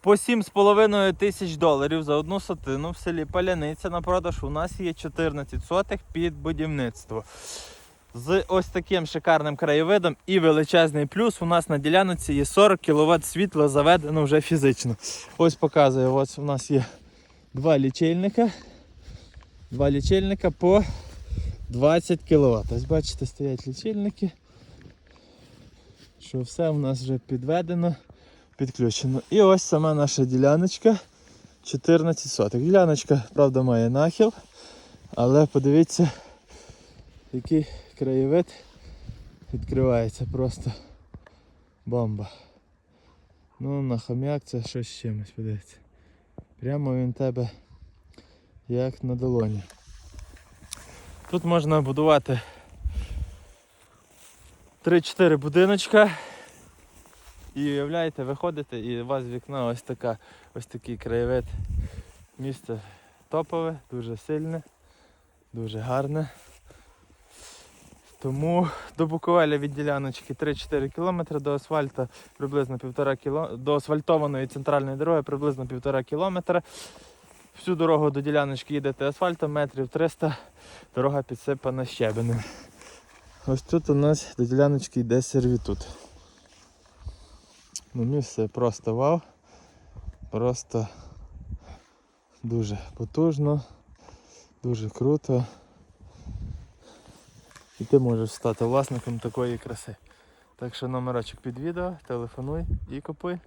По 7,5 тисяч доларів за одну сотину в селі Паляниця на продаж у нас є 14 сотих під будівництво. З ось таким шикарним краєвидом і величезний плюс у нас на ділянці є 40 кВт світла заведено вже фізично. Ось показую, ось у нас є два лічильника. Два лічильника по 20 кВт. Ось бачите, стоять лічильники. Що все в нас вже підведено, підключено. І ось сама наша діляночка 14 соток. Діляночка, правда, має нахил, але подивіться, який краєвид відкривається просто бомба. Ну, на хом'як це щось з чимось, подивіться. Прямо він тебе як на долоні. Тут можна будувати 3-4 будиночка. І уявляєте, виходите і у вас з вікна ось така, ось такий краєвид. Місце топове, дуже сильне, дуже гарне. Тому до Буковеля від діляночки 3-4 км до асфальту приблизно 1,5 км, до асфальтованої центральної дороги приблизно 1,5 км. Всю дорогу до діляночки їдете асфальтом, метрів 300, дорога підсипана щебенем. Ось тут у нас до діляночки йде сервітут. Ну, місце просто вау. Просто дуже потужно, дуже круто. І ти можеш стати власником такої краси. Так що номерочок під відео, телефонуй і купуй.